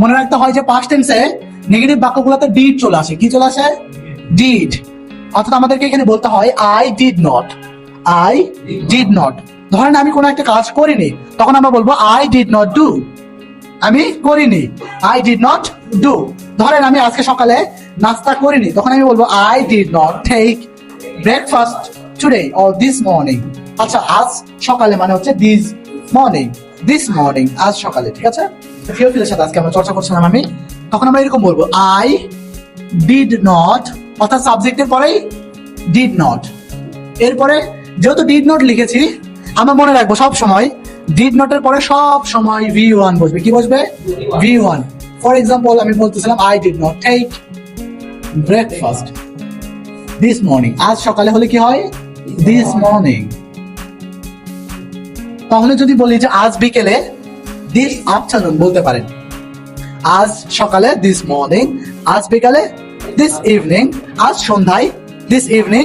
মনে রাখতে হয় যে পাস্ট টেন্সে নেগেটিভ বাক্যগুলোতে ডিড চলে আসে। কি চলে আসে? ডিড অর্থাৎ আমাদেরকে এখানে বলতে হয় I did not I did not ধরেন আমি কোনো একটা কাজ করিনি, তখন আমরা বলব আই ডিড নট ডু আমি করিনি আই ডিড নট ডু ধরেন আমি আজকে সকালে নাস্তা করিনি, তখন আমি বলব I did not take breakfast today or this morning আচ্ছা আজ সকালে মানে হচ্ছে দিস মর্নিং দিস মর্নিং আজ সকালে, ঠিক আছে? ফিওফিলের সাথে আজকে আমরা চর্চা করছিলাম আমি, তখন আমরা এরকম বলব আই ডিড নট অর্থাৎ সাবজেক্টের পরেই ডিড নট এরপরে যেহেতু ডিড নট লিখেছি, আমরা মনে রাখব সব সময় ডিড নটের পরে সব সময় ভি ওয়ান বসবে। কি বসবে? ভি ওয়ান ফর এক্সাম্পল আমি বলতেছিলাম I did not take breakfast this morning আজ সকালে হলে কি হয়? দিস মর্নিং তাহলে যদি বলি যে আজ বিকেলে দিস আফটারনুন বলতে পারেন। আজ সকালে দিস মর্নিং আজ বিকালে দিস ইভিনিং আজ সন্ধ্যায় দিস ইভিনিং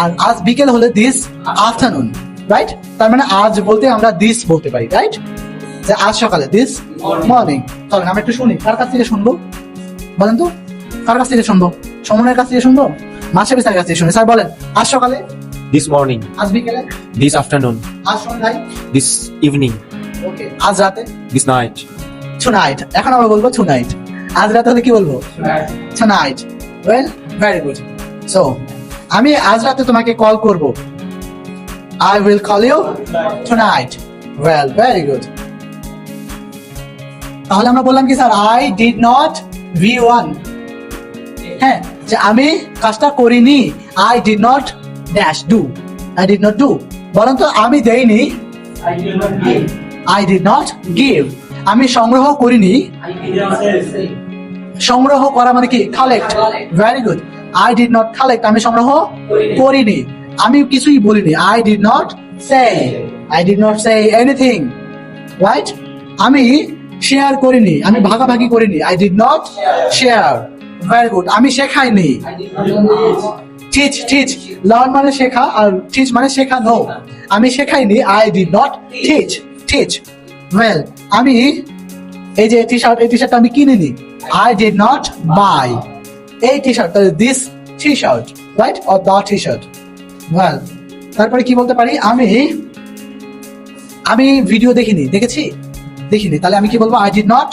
আর আজ বিকেল হলে দিস আফটারনুন রাইট তার মানে আজ বলতে আমরা দিস বলতে পারি রাইট যে আজ সকালে দিস মর্নিং চলেন আমরা একটু শুনি কার কাছ থেকে শুনব? বলেন তো কার কাছ থেকে শুনব? সমনের কাছ থেকে শুনব? মাসে বিস্তার কাছ থেকে শুনি। স্যার বলেন আজ সকালে? দিস মর্নিং আজ বিকেলে? দিস আফটারনুন আজ সন্ধ্যায়? দিস ওকে আজ রাতে? This night. টুনাইট এখন আমরা বলব টুনাইট আজ রাতে হলে কি বলব? Tonight well very good so আমি আজ রাতে তোমাকে কল করব। I will call you tonight well very good তাহলে আমরা বললাম কি sir I did not V one হ্যাঁ যে আমি কাজটা করিনি I did not dash do I did not do বরং তো আমি দেইনি। I did not give. I did not give আমি সংগ্রহ করিনি. সংগ্রহ করা মানে কি? Collect very good I did not collect আমি সংগ্রহ করিনি। আমি কিছুই বলিনি। I did not say I did not say anything right আমি শেয়ার করিনি। আমি ভাগাভাগি করিনি। I did not share very good আমি শেখাইনি। টিচ টিচ লার্ন মানে শেখা আর টিচ মানে শেখানো। আমি শেখাইনি। I did not teach teach well আমি এই যে টি শার্ট এই টি শার্টটা আমি কিনিনি। আই ডিড নট বাই এই T shirt this T shirt right or the T shirt well তারপরে কি বলতে পারি? আমি আমি ভিডিও দেখিনি। দেখেছি? দেখিনি। তাহলে আমি কি বলব? আই ডিড নট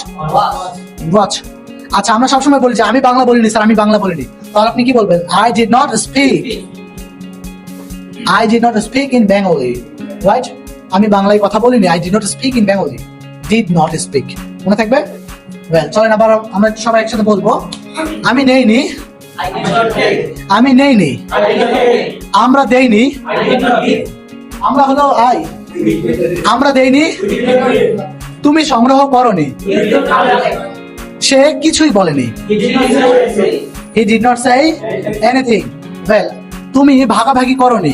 ওয়াচ আচ্ছা আমরা সবসময় বলি যে আমি বাংলা বলিনি, স্যার, আমি বাংলা বলিনি। তাহলে আপনি কি বলবেন? I did not speak I did not speak in Bengali right আমি বাংলায় কথা বলিনি I did not speak in Bengali did not speak মনে থাকবে ওয়েল চলেন আবার আমরা সবাই একসাথে বলব আমি নেইনি. আমি নেইনি. আমরা দেইনি. আমরা হলো আই আমরা দেইনি. তুমি সংগ্রহ করনি. সে কিছুই বলেনি. He did not say anything well তুমি ভাগাভাগি করনি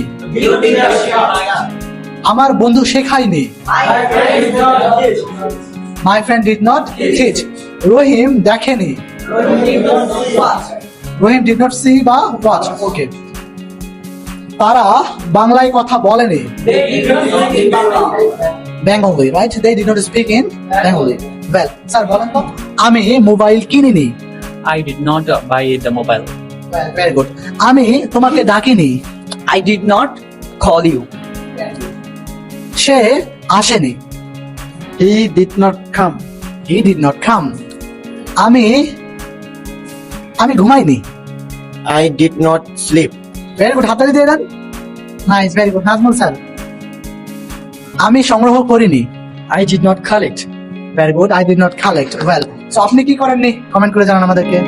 আমার বন্ধু শেখায়নি My friend did not teach. My friend did not teach Rahim দেখেনি রহিম ডিড নট সি বা ওয়াচ ওকে তারা বাংলায় কথা বলেনি. Bengali right they did not speak in Bengali well sir বলেন তো আমি মোবাইল কিনিনি did not uh, buy the mobile. Very good আমি তোমাকে ডাকিনি I did not call you. সে আসেনি। He did not come. He did not come আমি আমি ঘুমাইনি। I did not sleep very good হাতালি দিয়ে দেন। Nice very good Nazmul sir. আমি সংগ্রহ করিনি। I did not collect very good I did not collect well so আপনি কি করেননি? Comment করে জানান আমাদেরকে।